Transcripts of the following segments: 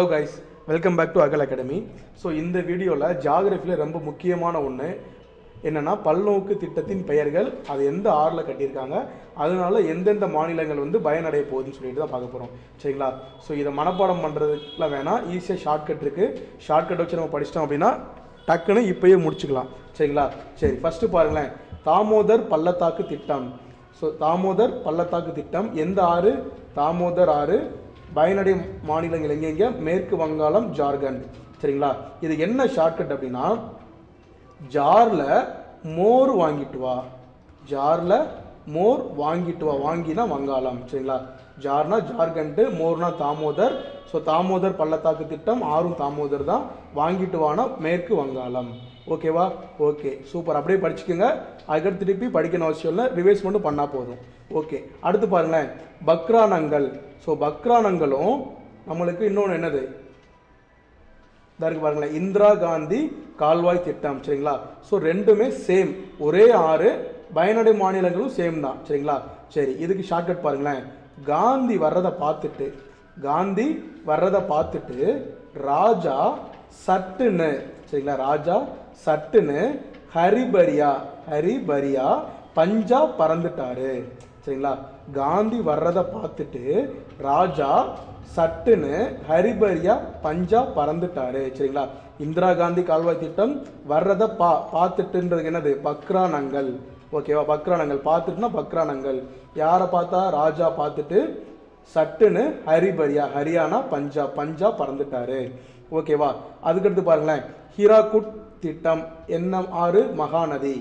Hello guys welcome back to Agal Academy so இந்த வீடியோவில் ஜாகிரஃபியில் ரொம்ப முக்கியமான ஒன்று என்னென்னா பல்நோக்கு திட்டத்தின் பெயர்கள் அது எந்த ஆறில் கட்டியிருக்காங்க அதனால எந்தெந்த மாநிலங்கள் வந்து பயனடைய போகுதுன்னு சொல்லிட்டு தான் பார்க்க போகிறோம் சரிங்களா? ஸோ இதை மனப்பாடம் பண்ணுறதுக்குலாம் வேணால் ஈஸியாக ஷார்ட்கட் இருக்குது ஷார்ட்கட் வச்சு நம்ம படிச்சிட்டோம் அப்படின்னா டக்குன்னு இப்போயே முடிச்சுக்கலாம். சரிங்களா? சரி ஃபஸ்ட்டு பாருங்களேன். தாமோதர் பள்ளத்தாக்கு திட்டம். ஸோ தாமோதர் பள்ளத்தாக்கு திட்டம் எந்த ஆறு? தாமோதர் ஆறு பயனடை மாநிலங்கள் எங்கெங்க? மேற்கு வங்காளம் ஜார்க்கண்ட். சரிங்களா? இது என்ன ஷார்ட்கட் அப்படின்னா ஜாரில் மோர் வாங்கிட்டு வா. ஜாரில் மோர் வாங்கிட்டு வா. வாங்கினா வங்காளம். சரிங்களா? ஜார்னா ஜார்க்கண்டு மோர்னா தாமோதர். ஸோ தாமோதர் பள்ளத்தாக்கு திட்டம் ஆறும் தாமோதர் தான். வாங்கிட்டு வானா மேற்கு வங்காளம். ஓகேவா? Okay super. அப்படியே படிச்சுக்கோங்க. அதுக்கடுத்து திருப்பி படிக்கணும் அவசியம் இல்லை. ரிவைஸ் மட்டும் பண்ணால் போதும். ஓகே அடுத்து பாருங்களேன். பக்ரானங்கள் ஸோ பக்ரானங்களும் நம்மளுக்கு இன்னொன்று என்னது? இதா இருக்கு பாருங்களேன். இந்திரா காந்தி கால்வாய் திட்டம் சரிங்களா? ஸோ ரெண்டுமே சேம் ஒரே ஆறு பயனடை மாநிலங்களும் சேம் தான் சரிங்களா? சரி இதுக்கு ஷார்ட்கட் பாருங்களேன். காந்தி வர்றதை பார்த்துட்டு காந்தி வர்றதை பார்த்துட்டு ராஜா சட்டுன்னு சரிங்களா? ராஜா சட்டுன்னு ஹரிபரியா ஹரிபரியா பஞ்சாப் பறந்துட்டாரு. சரிங்களா? காந்தி வர்றதை பார்த்துட்டு ராஜா சட்டுன்னு ஹரிபரியா பஞ்சாப் பறந்துட்டாரு. சரிங்களா? இந்திரா காந்தி கால்வாய் திட்டம் வர்றதை பா பார்த்துட்டுன்றது என்னது? பக்ரானங்கள் ஓகேவா? பக்ரானங்கள் பார்த்துட்டுனா பக்ரானங்கள் யாரை பார்த்தா? ராஜா பார்த்துட்டு சட்டுன்னு ஹரிபரியா ஹரியானா பஞ்சாப் பஞ்சாப் பறந்துட்டாரு. ஓகேவா அதுக்கடுத்து பாருங்களேன். ஹிராகுட் திட்டம் என்ன ஆறு மகாநதி.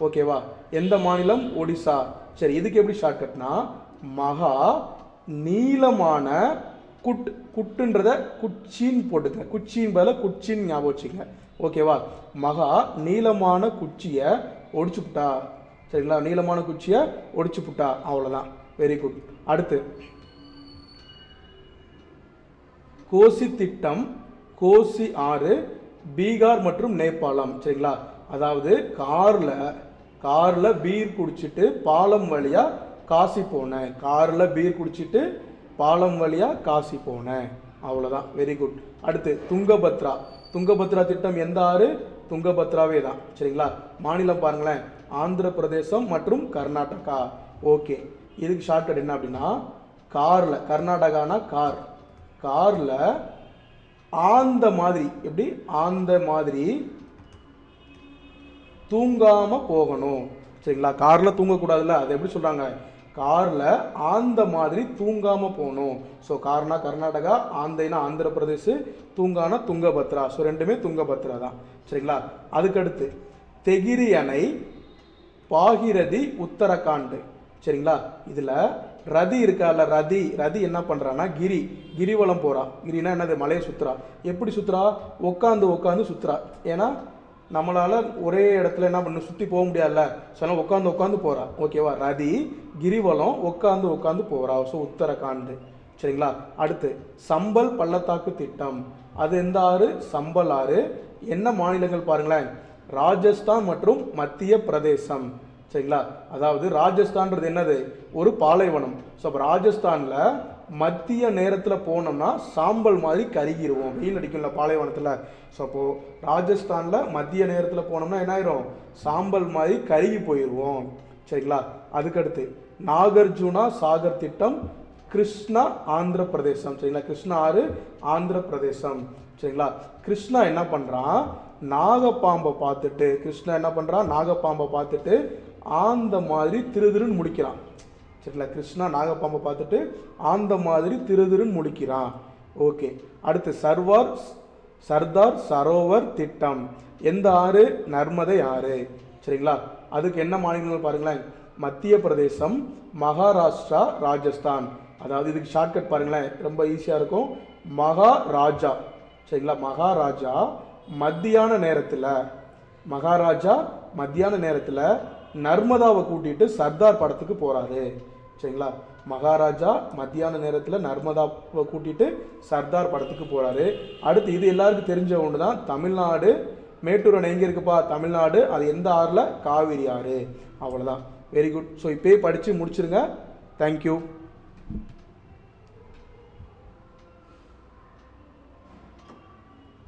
ஓகேவா எந்த மாநிலம்? ஒடிசா. சரி இதுக்கு எப்படி ஷார்ட்கட்னா மகா நீளமான குட் குட்டுன்றத குச்சின்னு போட்டுக்க. குச்சின் பதில் குச்சின்னு ஞாபகம் வச்சுக்கங்க. ஓகேவா மகா நீளமான குச்சியை ஒடிச்சு புட்டா. சரிங்களா? நீளமான குச்சியை ஒடிச்சு புட்டா. அவ்வளோதான் வெரி குட் அடுத்து கோசி திட்டம் கோசி ஆறு பீகார் மற்றும் நேபாளம். சரிங்களா? அதாவது காரில் காரில் பீர் குடிச்சிட்டு பாலம் வழியாக காசி போனேன். காரில் பீர் குடிச்சிட்டு பாலம் வழியாக காசி போனேன். அவ்வளோதான் வெரி குட் அடுத்து துங்கபத்ரா. துங்கபத்ரா திட்டம் எந்த ஆறு? துங்கபத்ராவே தான். சரிங்களா? மாநிலம் பாருங்களேன். ஆந்திர பிரதேசம் மற்றும் கர்நாடகா. ஓகே. இதுக்கு ஷார்ட்கட் என்ன அப்படின்னா காரில் கர்நாடகானா கார். காரில் ஆந்த மாதிரி எப்படி? ஆந்த மாதிரி தூங்காம போகணும். சரிங்களா? காரில் தூங்கக்கூடாதுல்ல? அது எப்படி சொல்கிறாங்க காரில் ஆந்த மாதிரி தூங்காம போகணும். ஸோ கார்னா கர்நாடகா ஆந்தைனா ஆந்திர பிரதேஷ் தூங்கானா துங்கபத்ரா. ஸோ ரெண்டுமே துங்கபத்ரா தான். சரிங்களா? அதுக்கடுத்து தெகிரி அணை பாகிரதி உத்தரகாண்டு. சரிங்களா? இதில் ரதி இருக்கால ரதி? ரதி என்ன பண்ணுறான்னா கிரி கிரிவலம் போகிறா கிரினா என்னது? மலையை சுற்றுறா எப்படி சுற்றுறா உட்காந்து உட்காந்து சுற்றுறா ஏன்னா நம்மளால் ஒரே இடத்துல என்ன பண்ண சுற்றி போக முடியாதுல்ல. ஸோ உட்காந்து உட்காந்து போகிறா ஓகேவா ரதி கிரிவலம் உட்காந்து உட்காந்து போகிறா ஸோ உத்தரகாண்ட். சரிங்களா? அடுத்து சம்பல் பள்ளத்தாக்கு திட்டம். அது எந்த ஆறு? சம்பல் ஆறு. என்ன மாநிலங்கள் பாருங்களேன்? ராஜஸ்தான் மற்றும் மத்திய பிரதேசம். சரிங்களா? அதாவது ராஜஸ்தான்றது என்னது? ஒரு பாலைவனம். ஸோ அப்போ ராஜஸ்தானில் மத்திய நேரத்தில் போனோம்னா சாம்பல் மாதிரி கருகிடுவோம் வெயில் அடிக்கும்ல பாலைவனத்தில். ஸோ அப்போது ராஜஸ்தானில் மத்திய நேரத்தில் போனோம்னா என்ன ஆயிரும் சாம்பல் மாதிரி கருகி போயிடுவோம் சரிங்களா? அதுக்கடுத்து நாகார்ஜுனா சாகர் திட்டம் கிருஷ்ணா ஆந்திர பிரதேசம். சரிங்களா? கிருஷ்ணா ஆறு ஆந்திர பிரதேசம். சரிங்களா? கிருஷ்ணா என்ன பண்ணுறான் நாகப்பாம்பை பார்த்துட்டு கிருஷ்ணா என்ன பண்ணுறான் நாகப்பாம்பை பார்த்துட்டு ஆந்த மாதிரி திருதிருன்னு முடிக்கிறான். சரிங்களா? கிருஷ்ணா நாகப்பாம்பை பார்த்துட்டு ஆந்த மாதிரி திருதிருன்னு முடிக்கிறான். ஓகே. அடுத்து சர்வார் சர்தார் சரோவர் திட்டம். எந்த ஆறு? நர்மதை ஆறு. சரிங்களா? அதுக்கு என்ன மாநிலங்கள் பாருங்களேன். மத்திய பிரதேசம் மகாராஷ்டிரா ராஜஸ்தான். அதாவது இதுக்கு ஷார்ட்கட் பாருங்களேன். ரொம்ப ஈஸியாக இருக்கும். மகாராஜா. சரிங்களா? மகாராஜா மத்தியான நேரத்தில். மகாராஜா மத்தியான நேரத்தில் நர்மதாவை கூட்டிட்டு சர்தார் படத்துக்கு போகிறாரு சரிங்களா? மகாராஜா மத்தியான நேரத்தில் நர்மதாவை கூட்டிட்டு சர்தார் படத்துக்கு போகிறாரு அடுத்து இது எல்லாருக்கும் தெரிஞ்ச ஒன்று தான் தமிழ்நாடு மேட்டூர் அணை எங்கே இருக்குப்பா? தமிழ்நாடு. அது எந்த ஆறில்? காவிரி ஆறு. அவ்வளோதான் வெரி குட் ஸோ இப்போயே படித்து முடிச்சிருங்க. தேங்க்யூ